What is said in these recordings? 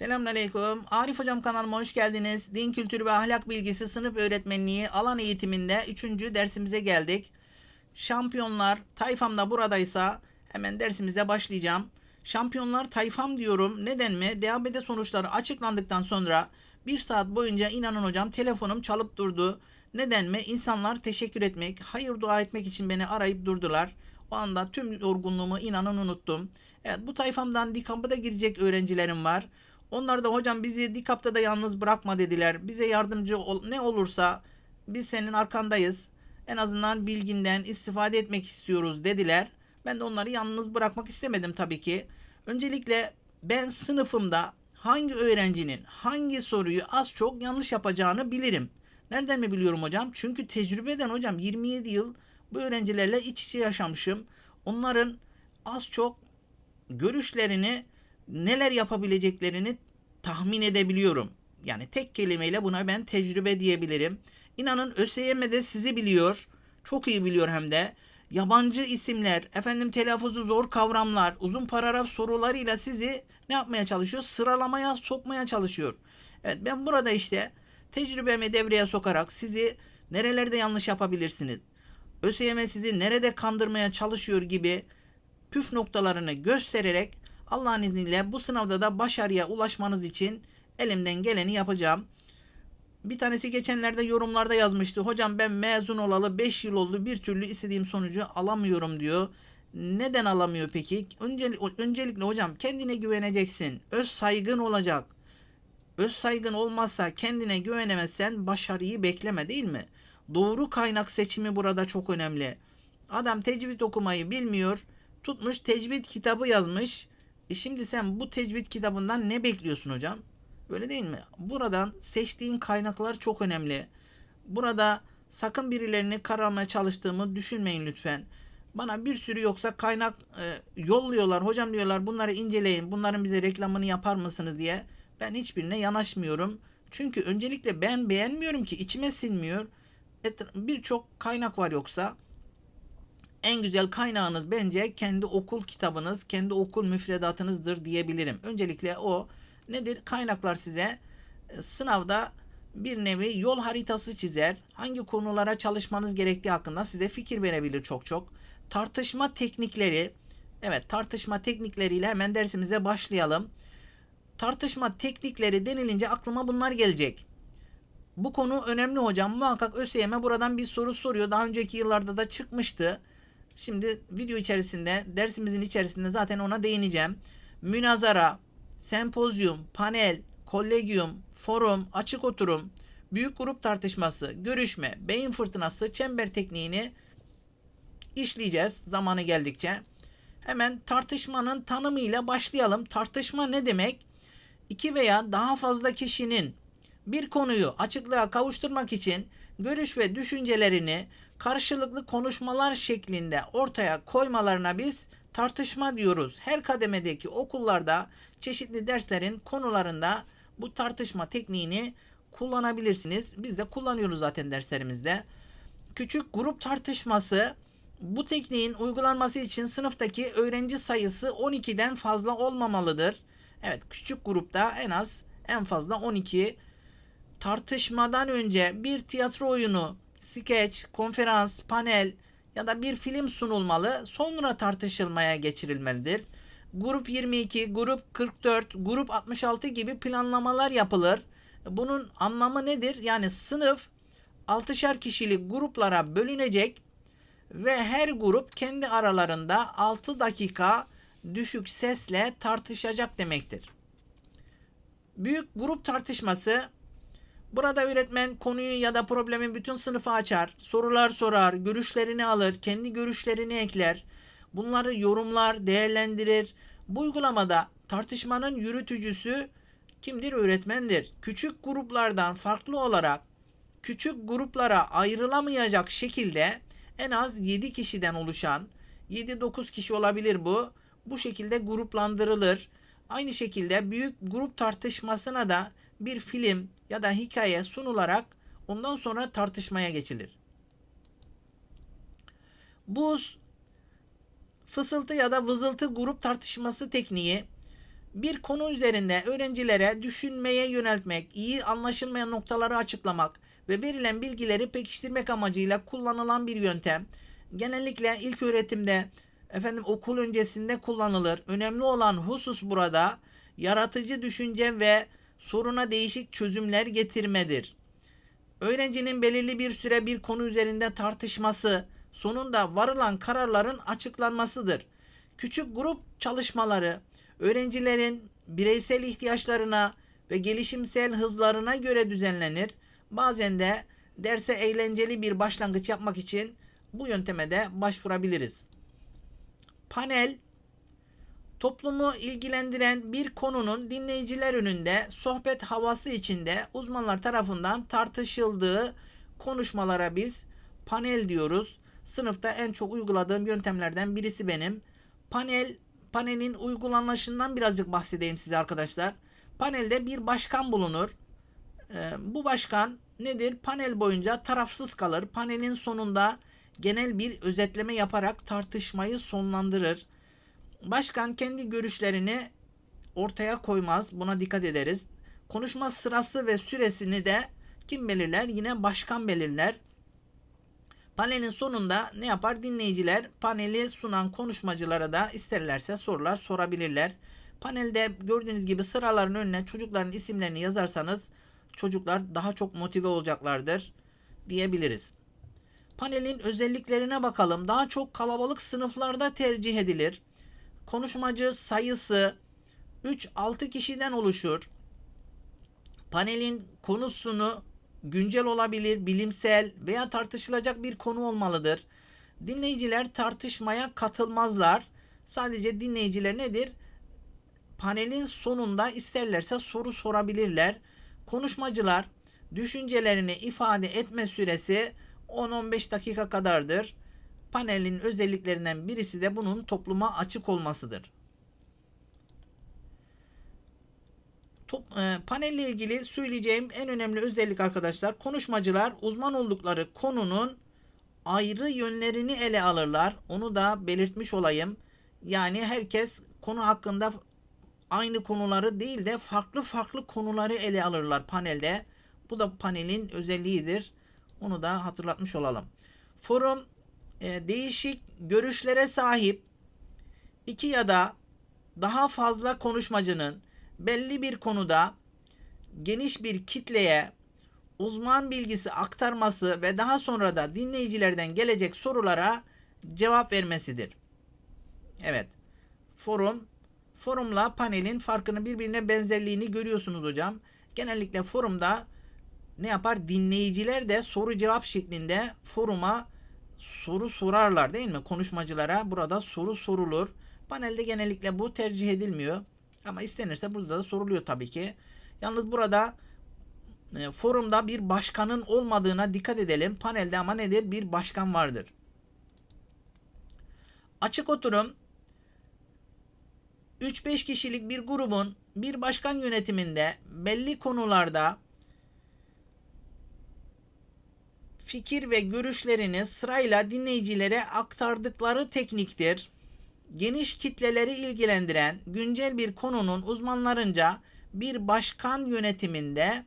Selamünaleyküm. Arif Hocam kanalıma hoş geldiniz. Din kültürü ve ahlak bilgisi sınıf öğretmenliği alan eğitiminde 3. dersimize geldik. Şampiyonlar tayfamda buradaysa hemen dersimize başlayacağım. Şampiyonlar tayfam diyorum. Neden mi? DABD sonuçları açıklandıktan sonra bir saat boyunca inanın hocam telefonum çalıp durdu. Neden mi? İnsanlar teşekkür etmek, hayır dua etmek için beni arayıp durdular. O anda tüm yorgunluğumu inanın unuttum. Evet bu tayfamdan dikampı da girecek öğrencilerim var. Onlar da hocam bizi dikapta da yalnız bırakma dediler. Bize yardımcı ol, ne olursa biz senin arkandayız. En azından bilginden istifade etmek istiyoruz dediler. Ben de onları yalnız bırakmak istemedim tabii ki. Öncelikle ben sınıfımda hangi öğrencinin hangi soruyu az çok yanlış yapacağını bilirim. Nereden mi biliyorum hocam? Çünkü tecrübeden hocam 27 yıl bu öğrencilerle iç içe yaşamışım. Onların az çok görüşlerini neler yapabileceklerini tahmin edebiliyorum. Yani tek kelimeyle buna ben tecrübe diyebilirim. İnanın ÖSYM de sizi biliyor. Çok iyi biliyor hem de. Yabancı isimler, efendim telaffuzu zor kavramlar, uzun paragraf sorularıyla sizi ne yapmaya çalışıyor? Sıralamaya sokmaya çalışıyor. Evet ben burada işte tecrübemi devreye sokarak sizi nerelerde yanlış yapabilirsiniz? ÖSYM sizi nerede kandırmaya çalışıyor gibi püf noktalarını göstererek Allah'ın izniyle bu sınavda da başarıya ulaşmanız için elimden geleni yapacağım. Bir tanesi geçenlerde yorumlarda yazmıştı. Hocam ben mezun olalı 5 yıl oldu bir türlü istediğim sonucu alamıyorum diyor. Neden alamıyor peki? Öncelikle, öncelikle hocam kendine güveneceksin. Öz saygın olacak. Öz saygın olmazsa kendine güvenemezsen başarıyı bekleme değil mi? Doğru kaynak seçimi burada çok önemli. Adam tecvid okumayı bilmiyor. Tutmuş tecvid kitabı yazmış. E şimdi sen bu tecvid kitabından ne bekliyorsun hocam? Öyle değil mi? Buradan seçtiğin kaynaklar çok önemli. Burada sakın birilerini karamaya çalıştığımı düşünmeyin lütfen. Bana bir sürü yoksa kaynak e, yolluyorlar. Hocam diyorlar bunları inceleyin. Bunların bize reklamını yapar mısınız diye. Ben hiçbirine yanaşmıyorum. Çünkü öncelikle ben beğenmiyorum ki içime sinmiyor. Birçok kaynak var yoksa en güzel kaynağınız bence kendi okul kitabınız, kendi okul müfredatınızdır diyebilirim. Öncelikle o nedir? Kaynaklar size e, sınavda bir nevi yol haritası çizer. Hangi konulara çalışmanız gerektiği hakkında size fikir verebilir çok çok. Tartışma teknikleri. Evet tartışma teknikleriyle hemen dersimize başlayalım. Tartışma teknikleri denilince aklıma bunlar gelecek. Bu konu önemli hocam. Muhakkak ÖSYM buradan bir soru soruyor. Daha önceki yıllarda da çıkmıştı. Şimdi video içerisinde, dersimizin içerisinde zaten ona değineceğim. Münazara, sempozyum, panel, kolegium, forum, açık oturum, büyük grup tartışması, görüşme, beyin fırtınası, çember tekniğini işleyeceğiz zamanı geldikçe. Hemen tartışmanın tanımıyla başlayalım. Tartışma ne demek? İki veya daha fazla kişinin bir konuyu açıklığa kavuşturmak için görüş ve düşüncelerini karşılıklı konuşmalar şeklinde ortaya koymalarına biz tartışma diyoruz. Her kademedeki okullarda çeşitli derslerin konularında bu tartışma tekniğini kullanabilirsiniz. Biz de kullanıyoruz zaten derslerimizde. Küçük grup tartışması bu tekniğin uygulanması için sınıftaki öğrenci sayısı 12'den fazla olmamalıdır. Evet küçük grupta en az en fazla 12 tartışmadan önce bir tiyatro oyunu skeç, konferans, panel ya da bir film sunulmalı, sonra tartışılmaya geçirilmelidir. Grup 22, grup 44, grup 66 gibi planlamalar yapılır. Bunun anlamı nedir? Yani sınıf 6'şer kişilik gruplara bölünecek ve her grup kendi aralarında 6 dakika düşük sesle tartışacak demektir. Büyük grup tartışması Burada öğretmen konuyu ya da problemin bütün sınıfı açar, sorular sorar, görüşlerini alır, kendi görüşlerini ekler. Bunları yorumlar, değerlendirir. Bu uygulamada tartışmanın yürütücüsü kimdir? Öğretmendir. Küçük gruplardan farklı olarak küçük gruplara ayrılamayacak şekilde en az 7 kişiden oluşan 7-9 kişi olabilir bu. Bu şekilde gruplandırılır. Aynı şekilde büyük grup tartışmasına da bir film ya da hikaye sunularak ondan sonra tartışmaya geçilir. Buz, fısıltı ya da vızıltı grup tartışması tekniği Bir konu üzerinde öğrencilere düşünmeye yöneltmek, iyi anlaşılmayan noktaları açıklamak ve verilen bilgileri pekiştirmek amacıyla kullanılan bir yöntem. Genellikle ilk öğretimde, efendim okul öncesinde kullanılır. Önemli olan husus burada yaratıcı düşünce ve soruna değişik çözümler getirmedir. Öğrencinin belirli bir süre bir konu üzerinde tartışması, sonunda varılan kararların açıklanmasıdır. Küçük grup çalışmaları öğrencilerin bireysel ihtiyaçlarına ve gelişimsel hızlarına göre düzenlenir. Bazen de derse eğlenceli bir başlangıç yapmak için bu yönteme de başvurabiliriz. Panel toplumu ilgilendiren bir konunun dinleyiciler önünde sohbet havası içinde uzmanlar tarafından tartışıldığı konuşmalara biz panel diyoruz. Sınıfta en çok uyguladığım yöntemlerden birisi benim. Panel panelin uygulanışından birazcık bahsedeyim size arkadaşlar. Panelde bir başkan bulunur. Ee, bu başkan nedir? Panel boyunca tarafsız kalır. Panelin sonunda genel bir özetleme yaparak tartışmayı sonlandırır. Başkan kendi görüşlerini ortaya koymaz. Buna dikkat ederiz. Konuşma sırası ve süresini de kim belirler? Yine başkan belirler. Panelin sonunda ne yapar? Dinleyiciler paneli sunan konuşmacılara da isterlerse sorular sorabilirler. Panelde gördüğünüz gibi sıraların önüne çocukların isimlerini yazarsanız çocuklar daha çok motive olacaklardır diyebiliriz. Panelin özelliklerine bakalım. Daha çok kalabalık sınıflarda tercih edilir. Konuşmacı sayısı 3-6 kişiden oluşur. Panelin konusunu güncel olabilir, bilimsel veya tartışılacak bir konu olmalıdır. Dinleyiciler tartışmaya katılmazlar. Sadece dinleyiciler nedir? Panelin sonunda isterlerse soru sorabilirler. Konuşmacılar düşüncelerini ifade etme süresi 10-15 dakika kadardır. Panelin özelliklerinden birisi de bunun topluma açık olmasıdır. Top, e, panelle ilgili söyleyeceğim en önemli özellik arkadaşlar konuşmacılar uzman oldukları konunun ayrı yönlerini ele alırlar. Onu da belirtmiş olayım. Yani herkes konu hakkında aynı konuları değil de farklı farklı konuları ele alırlar panelde. Bu da panelin özelliğidir. Onu da hatırlatmış olalım. Forum e, değişik görüşlere sahip iki ya da daha fazla konuşmacının belli bir konuda geniş bir kitleye uzman bilgisi aktarması ve daha sonra da dinleyicilerden gelecek sorulara cevap vermesidir. Evet. Forum forumla panelin farkını birbirine benzerliğini görüyorsunuz hocam. Genellikle forumda ne yapar? Dinleyiciler de soru cevap şeklinde foruma soru sorarlar değil mi? Konuşmacılara burada soru sorulur. Panelde genellikle bu tercih edilmiyor. Ama istenirse burada da soruluyor tabii ki. Yalnız burada e, forumda bir başkanın olmadığına dikkat edelim. Panelde ama nedir? Bir başkan vardır. Açık oturum 3-5 kişilik bir grubun bir başkan yönetiminde belli konularda fikir ve görüşlerini sırayla dinleyicilere aktardıkları tekniktir geniş kitleleri ilgilendiren güncel bir konunun uzmanlarınca bir başkan yönetiminde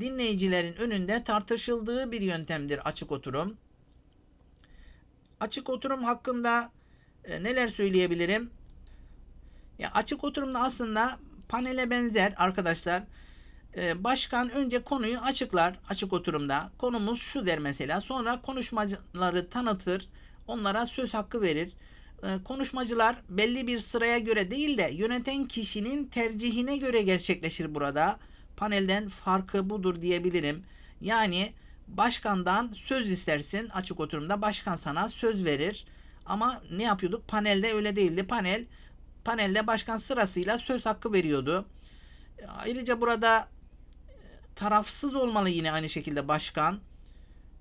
dinleyicilerin önünde tartışıldığı bir yöntemdir açık oturum. Açık oturum hakkında e, neler söyleyebilirim? Ya açık oturumda aslında panele benzer arkadaşlar. E, başkan önce konuyu açıklar açık oturumda. Konumuz şu der mesela. Sonra konuşmacıları tanıtır. Onlara söz hakkı verir. Ee, konuşmacılar belli bir sıraya göre değil de yöneten kişinin tercihine göre gerçekleşir burada. Panelden farkı budur diyebilirim. Yani başkandan söz istersin açık oturumda başkan sana söz verir. Ama ne yapıyorduk? Panelde öyle değildi. Panel panelde başkan sırasıyla söz hakkı veriyordu. Ayrıca burada tarafsız olmalı yine aynı şekilde başkan.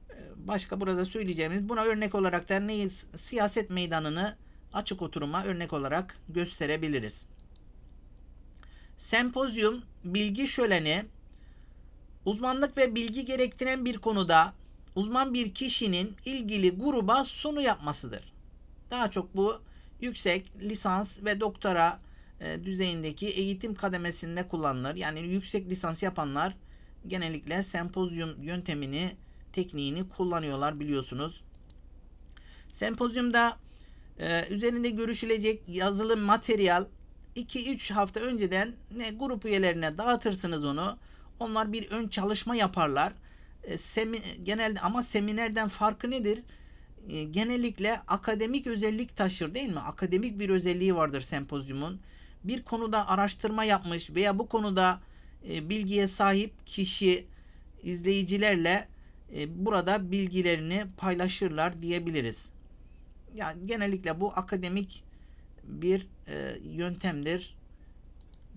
E, başka burada söyleyeceğimiz buna örnek olarak da neyi siyaset meydanını açık oturuma örnek olarak gösterebiliriz. Sempozyum bilgi şöleni uzmanlık ve bilgi gerektiren bir konuda uzman bir kişinin ilgili gruba sunu yapmasıdır. Daha çok bu yüksek lisans ve doktora e, düzeyindeki eğitim kademesinde kullanılır. Yani yüksek lisans yapanlar genellikle sempozyum yöntemini, tekniğini kullanıyorlar biliyorsunuz. Sempozyumda e, üzerinde görüşülecek yazılı materyal 2-3 hafta önceden ne grup üyelerine dağıtırsınız onu. Onlar bir ön çalışma yaparlar. E, semi, genelde ama seminerden farkı nedir? E, genellikle akademik özellik taşır değil mi? Akademik bir özelliği vardır sempozyumun. Bir konuda araştırma yapmış veya bu konuda e, bilgiye sahip kişi izleyicilerle e, burada bilgilerini paylaşırlar diyebiliriz. Yani genellikle bu akademik bir e, yöntemdir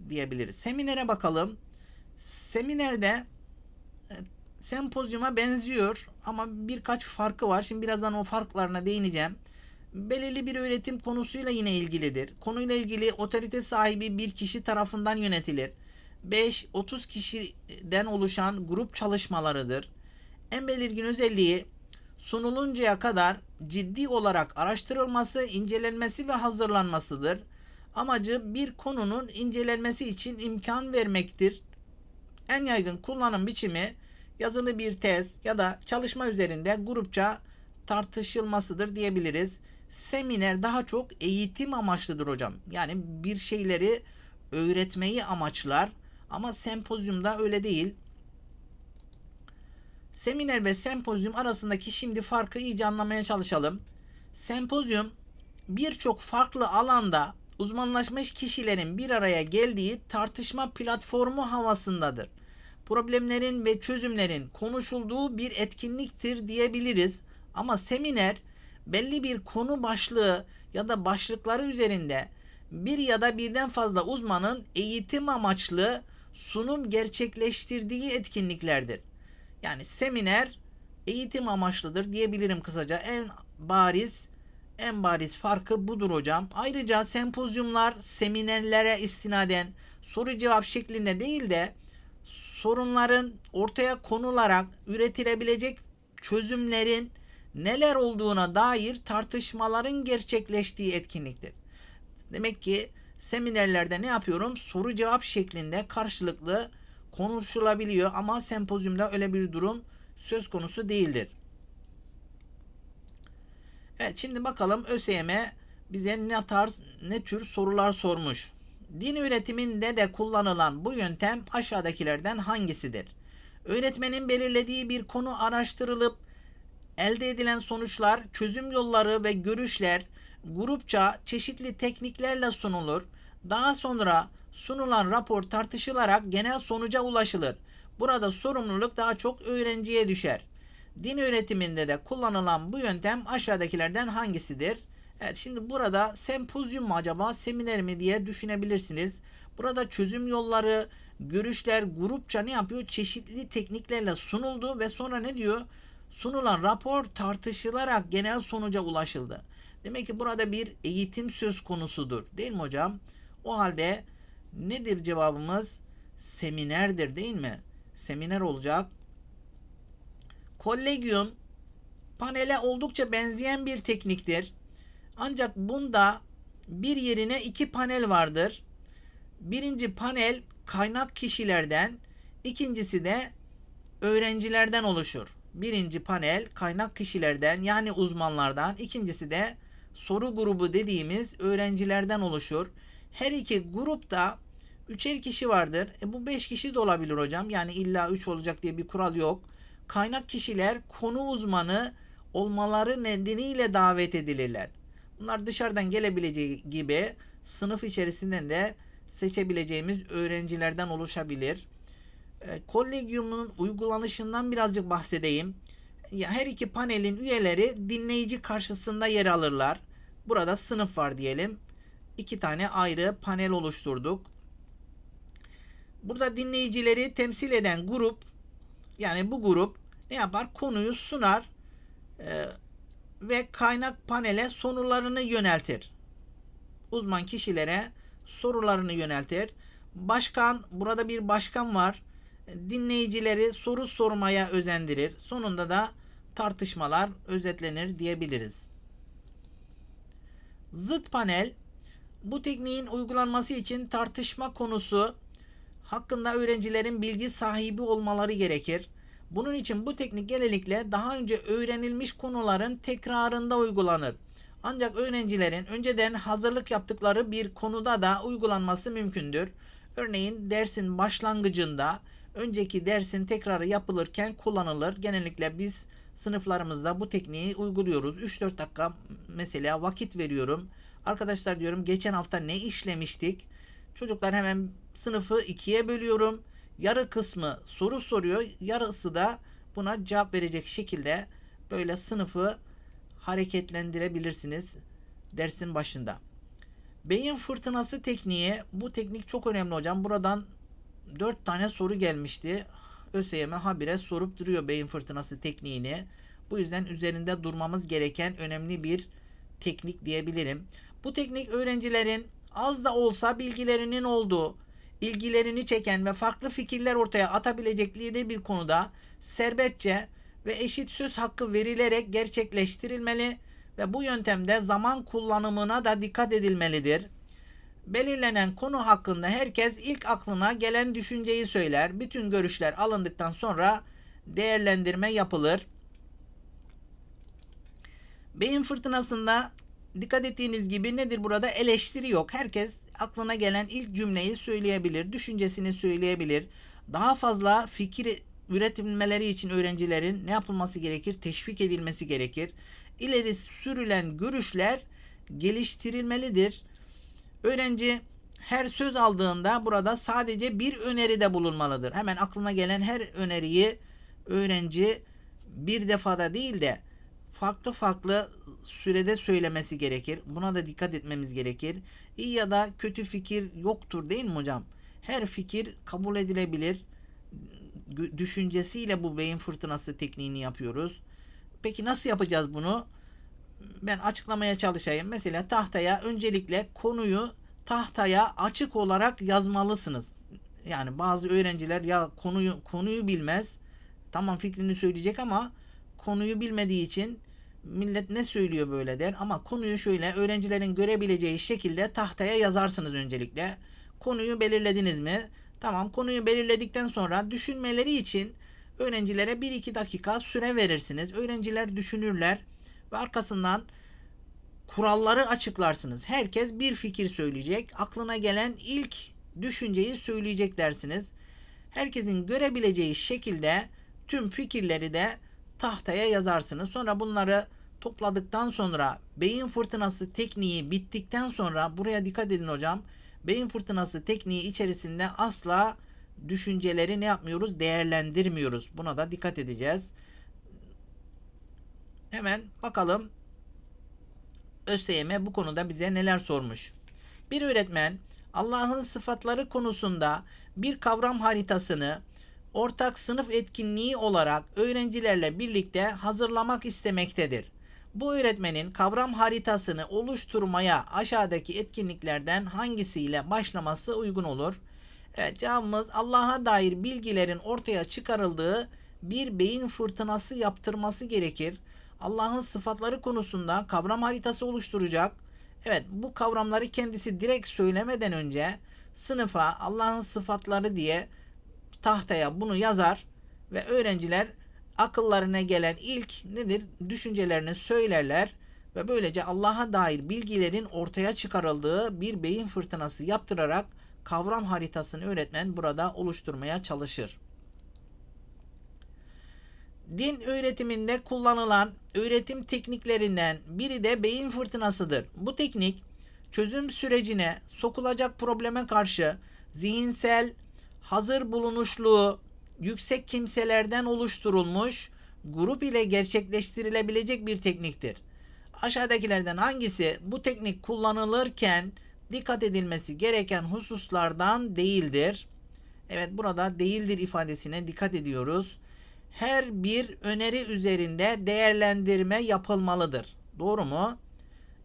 diyebiliriz. Seminere bakalım. Seminerde sempozyuma benziyor ama birkaç farkı var. Şimdi birazdan o farklarına değineceğim. Belirli bir öğretim konusuyla yine ilgilidir. Konuyla ilgili otorite sahibi bir kişi tarafından yönetilir. 5-30 kişiden oluşan grup çalışmalarıdır. En belirgin özelliği sunuluncaya kadar ciddi olarak araştırılması, incelenmesi ve hazırlanmasıdır. Amacı bir konunun incelenmesi için imkan vermektir. En yaygın kullanım biçimi yazılı bir tez ya da çalışma üzerinde grupça tartışılmasıdır diyebiliriz. Seminer daha çok eğitim amaçlıdır hocam. Yani bir şeyleri öğretmeyi amaçlar ama sempozyumda öyle değil. Seminer ve sempozyum arasındaki şimdi farkı iyice anlamaya çalışalım. Sempozyum birçok farklı alanda uzmanlaşmış kişilerin bir araya geldiği tartışma platformu havasındadır. Problemlerin ve çözümlerin konuşulduğu bir etkinliktir diyebiliriz. Ama seminer belli bir konu başlığı ya da başlıkları üzerinde bir ya da birden fazla uzmanın eğitim amaçlı sunum gerçekleştirdiği etkinliklerdir. Yani seminer eğitim amaçlıdır diyebilirim kısaca. En bariz en bariz farkı budur hocam. Ayrıca sempozyumlar seminerlere istinaden soru cevap şeklinde değil de sorunların ortaya konularak üretilebilecek çözümlerin neler olduğuna dair tartışmaların gerçekleştiği etkinliktir. Demek ki seminerlerde ne yapıyorum? Soru cevap şeklinde karşılıklı konuşulabiliyor ama sempozyumda öyle bir durum söz konusu değildir. Evet şimdi bakalım ÖSYM bize ne tarz ne tür sorular sormuş. Din öğretiminde de kullanılan bu yöntem aşağıdakilerden hangisidir? Öğretmenin belirlediği bir konu araştırılıp elde edilen sonuçlar, çözüm yolları ve görüşler grupça çeşitli tekniklerle sunulur. Daha sonra sunulan rapor tartışılarak genel sonuca ulaşılır. Burada sorumluluk daha çok öğrenciye düşer. Din öğretiminde de kullanılan bu yöntem aşağıdakilerden hangisidir? Evet şimdi burada sempozyum mu acaba seminer mi diye düşünebilirsiniz. Burada çözüm yolları, görüşler grupça ne yapıyor? Çeşitli tekniklerle sunuldu ve sonra ne diyor? Sunulan rapor tartışılarak genel sonuca ulaşıldı. Demek ki burada bir eğitim söz konusudur. Değil mi hocam? O halde nedir cevabımız? Seminerdir değil mi? Seminer olacak. Kollegium panele oldukça benzeyen bir tekniktir. Ancak bunda bir yerine iki panel vardır. Birinci panel kaynak kişilerden, ikincisi de öğrencilerden oluşur. Birinci panel kaynak kişilerden yani uzmanlardan, ikincisi de soru grubu dediğimiz öğrencilerden oluşur. Her iki grupta üçer kişi vardır. E bu beş kişi de olabilir hocam. Yani illa üç olacak diye bir kural yok. Kaynak kişiler konu uzmanı olmaları nedeniyle davet edilirler. Bunlar dışarıdan gelebileceği gibi sınıf içerisinden de seçebileceğimiz öğrencilerden oluşabilir. E, kolegiumun uygulanışından birazcık bahsedeyim. Her iki panelin üyeleri dinleyici karşısında yer alırlar. Burada sınıf var diyelim. İki tane ayrı panel oluşturduk. Burada dinleyicileri temsil eden grup yani bu grup ne yapar? Konuyu sunar e, ve kaynak panele sorularını yöneltir. Uzman kişilere sorularını yöneltir. Başkan, burada bir başkan var. Dinleyicileri soru sormaya özendirir. Sonunda da tartışmalar özetlenir diyebiliriz. Zıt panel Bu tekniğin uygulanması için tartışma konusu hakkında öğrencilerin bilgi sahibi olmaları gerekir. Bunun için bu teknik genellikle daha önce öğrenilmiş konuların tekrarında uygulanır. Ancak öğrencilerin önceden hazırlık yaptıkları bir konuda da uygulanması mümkündür. Örneğin dersin başlangıcında önceki dersin tekrarı yapılırken kullanılır. Genellikle biz sınıflarımızda bu tekniği uyguluyoruz. 3-4 dakika mesela vakit veriyorum. Arkadaşlar diyorum geçen hafta ne işlemiştik? Çocuklar hemen sınıfı ikiye bölüyorum. Yarı kısmı soru soruyor. Yarısı da buna cevap verecek şekilde böyle sınıfı hareketlendirebilirsiniz dersin başında. Beyin fırtınası tekniği bu teknik çok önemli hocam. Buradan 4 tane soru gelmişti. ÖSYM habire sorup duruyor beyin fırtınası tekniğini. Bu yüzden üzerinde durmamız gereken önemli bir teknik diyebilirim. Bu teknik öğrencilerin az da olsa bilgilerinin olduğu, ilgilerini çeken ve farklı fikirler ortaya atabilecekleri bir konuda serbestçe ve eşit söz hakkı verilerek gerçekleştirilmeli ve bu yöntemde zaman kullanımına da dikkat edilmelidir. Belirlenen konu hakkında herkes ilk aklına gelen düşünceyi söyler. Bütün görüşler alındıktan sonra değerlendirme yapılır. Beyin fırtınasında dikkat ettiğiniz gibi nedir burada? Eleştiri yok. Herkes aklına gelen ilk cümleyi söyleyebilir, düşüncesini söyleyebilir. Daha fazla fikir üretilmeleri için öğrencilerin ne yapılması gerekir? Teşvik edilmesi gerekir. İleri sürülen görüşler geliştirilmelidir. Öğrenci her söz aldığında burada sadece bir öneride bulunmalıdır. Hemen aklına gelen her öneriyi öğrenci bir defada değil de farklı farklı sürede söylemesi gerekir. Buna da dikkat etmemiz gerekir. İyi ya da kötü fikir yoktur değil mi hocam? Her fikir kabul edilebilir. Düşüncesiyle bu beyin fırtınası tekniğini yapıyoruz. Peki nasıl yapacağız bunu? Ben açıklamaya çalışayım. Mesela tahtaya öncelikle konuyu tahtaya açık olarak yazmalısınız. Yani bazı öğrenciler ya konuyu konuyu bilmez. Tamam fikrini söyleyecek ama konuyu bilmediği için millet ne söylüyor böyle der ama konuyu şöyle öğrencilerin görebileceği şekilde tahtaya yazarsınız öncelikle. Konuyu belirlediniz mi? Tamam konuyu belirledikten sonra düşünmeleri için öğrencilere 1-2 dakika süre verirsiniz. Öğrenciler düşünürler ve arkasından kuralları açıklarsınız. Herkes bir fikir söyleyecek. Aklına gelen ilk düşünceyi söyleyecek dersiniz. Herkesin görebileceği şekilde tüm fikirleri de tahtaya yazarsınız. Sonra bunları topladıktan sonra beyin fırtınası tekniği bittikten sonra buraya dikkat edin hocam. Beyin fırtınası tekniği içerisinde asla düşünceleri ne yapmıyoruz? Değerlendirmiyoruz. Buna da dikkat edeceğiz. Hemen bakalım ÖSYM bu konuda bize neler sormuş. Bir öğretmen Allah'ın sıfatları konusunda bir kavram haritasını ortak sınıf etkinliği olarak öğrencilerle birlikte hazırlamak istemektedir. Bu öğretmenin kavram haritasını oluşturmaya aşağıdaki etkinliklerden hangisiyle başlaması uygun olur? Evet cevabımız Allah'a dair bilgilerin ortaya çıkarıldığı bir beyin fırtınası yaptırması gerekir. Allah'ın sıfatları konusunda kavram haritası oluşturacak. Evet bu kavramları kendisi direkt söylemeden önce sınıfa Allah'ın sıfatları diye tahtaya bunu yazar ve öğrenciler akıllarına gelen ilk nedir? Düşüncelerini söylerler ve böylece Allah'a dair bilgilerin ortaya çıkarıldığı bir beyin fırtınası yaptırarak kavram haritasını öğretmen burada oluşturmaya çalışır. Din öğretiminde kullanılan öğretim tekniklerinden biri de beyin fırtınasıdır. Bu teknik çözüm sürecine sokulacak probleme karşı zihinsel hazır bulunuşluğu yüksek kimselerden oluşturulmuş grup ile gerçekleştirilebilecek bir tekniktir. Aşağıdakilerden hangisi bu teknik kullanılırken dikkat edilmesi gereken hususlardan değildir? Evet burada değildir ifadesine dikkat ediyoruz. Her bir öneri üzerinde değerlendirme yapılmalıdır. Doğru mu?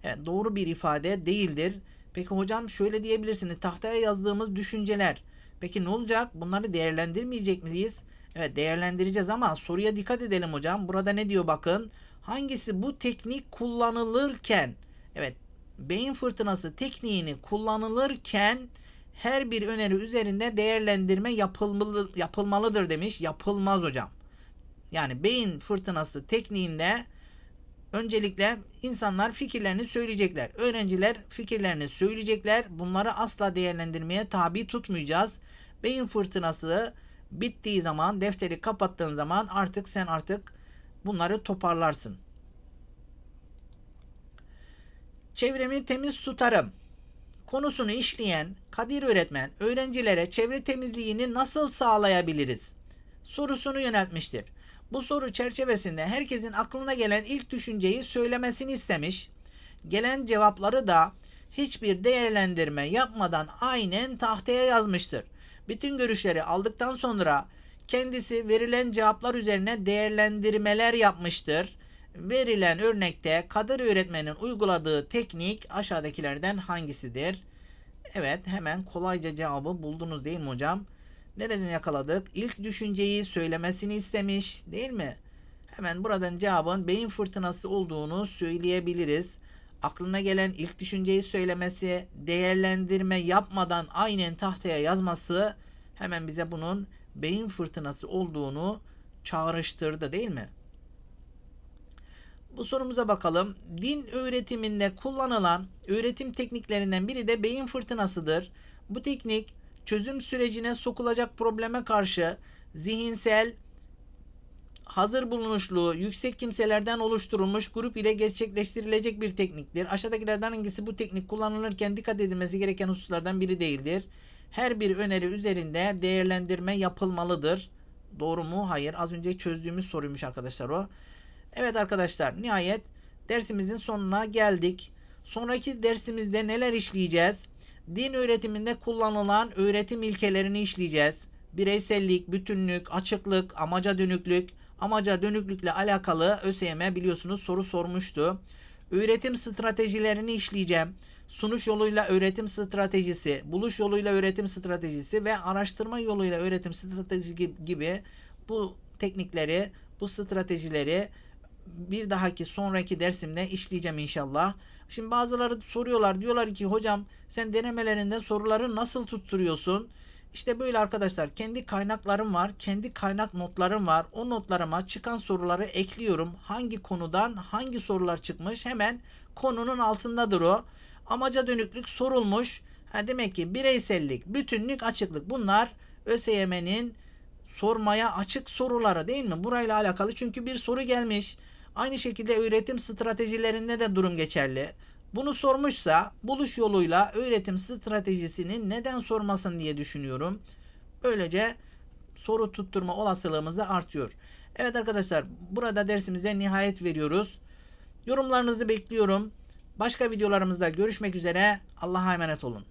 Evet, doğru bir ifade değildir. Peki hocam şöyle diyebilirsiniz. Tahtaya yazdığımız düşünceler Peki ne olacak? Bunları değerlendirmeyecek miyiz? Evet değerlendireceğiz ama soruya dikkat edelim hocam. Burada ne diyor bakın. Hangisi bu teknik kullanılırken evet beyin fırtınası tekniğini kullanılırken her bir öneri üzerinde değerlendirme yapılmalı, yapılmalıdır demiş. Yapılmaz hocam. Yani beyin fırtınası tekniğinde öncelikle insanlar fikirlerini söyleyecekler. Öğrenciler fikirlerini söyleyecekler. Bunları asla değerlendirmeye tabi tutmayacağız. Beyin fırtınası bittiği zaman, defteri kapattığın zaman artık sen artık bunları toparlarsın. Çevremi temiz tutarım. Konusunu işleyen Kadir öğretmen öğrencilere çevre temizliğini nasıl sağlayabiliriz? sorusunu yöneltmiştir. Bu soru çerçevesinde herkesin aklına gelen ilk düşünceyi söylemesini istemiş. Gelen cevapları da hiçbir değerlendirme yapmadan aynen tahtaya yazmıştır. Bütün görüşleri aldıktan sonra kendisi verilen cevaplar üzerine değerlendirmeler yapmıştır. Verilen örnekte Kadir öğretmenin uyguladığı teknik aşağıdakilerden hangisidir? Evet hemen kolayca cevabı buldunuz değil mi hocam? Nereden yakaladık? İlk düşünceyi söylemesini istemiş değil mi? Hemen buradan cevabın beyin fırtınası olduğunu söyleyebiliriz. Aklına gelen ilk düşünceyi söylemesi, değerlendirme yapmadan aynen tahtaya yazması hemen bize bunun beyin fırtınası olduğunu çağrıştırdı değil mi? Bu sorumuza bakalım. Din öğretiminde kullanılan öğretim tekniklerinden biri de beyin fırtınasıdır. Bu teknik çözüm sürecine sokulacak probleme karşı zihinsel hazır bulunuşluğu yüksek kimselerden oluşturulmuş grup ile gerçekleştirilecek bir tekniktir. Aşağıdakilerden hangisi bu teknik kullanılırken dikkat edilmesi gereken hususlardan biri değildir? Her bir öneri üzerinde değerlendirme yapılmalıdır. Doğru mu? Hayır. Az önce çözdüğümüz soruymuş arkadaşlar o. Evet arkadaşlar nihayet dersimizin sonuna geldik. Sonraki dersimizde neler işleyeceğiz? Din öğretiminde kullanılan öğretim ilkelerini işleyeceğiz. Bireysellik, bütünlük, açıklık, amaca dönüklük, amaca dönüklükle alakalı ÖSYM biliyorsunuz soru sormuştu. Öğretim stratejilerini işleyeceğim. Sunuş yoluyla öğretim stratejisi, buluş yoluyla öğretim stratejisi ve araştırma yoluyla öğretim stratejisi gibi bu teknikleri, bu stratejileri bir dahaki sonraki dersimde işleyeceğim inşallah. Şimdi bazıları soruyorlar diyorlar ki hocam sen denemelerinde soruları nasıl tutturuyorsun? İşte böyle arkadaşlar kendi kaynaklarım var. Kendi kaynak notlarım var. O notlarıma çıkan soruları ekliyorum. Hangi konudan hangi sorular çıkmış hemen konunun altındadır o. Amaca dönüklük sorulmuş. Ha demek ki bireysellik, bütünlük, açıklık bunlar ÖSYM'nin sormaya açık soruları değil mi? Burayla alakalı çünkü bir soru gelmiş. Aynı şekilde öğretim stratejilerinde de durum geçerli. Bunu sormuşsa buluş yoluyla öğretim stratejisini neden sormasın diye düşünüyorum. Böylece soru tutturma olasılığımız da artıyor. Evet arkadaşlar burada dersimize nihayet veriyoruz. Yorumlarınızı bekliyorum. Başka videolarımızda görüşmek üzere. Allah'a emanet olun.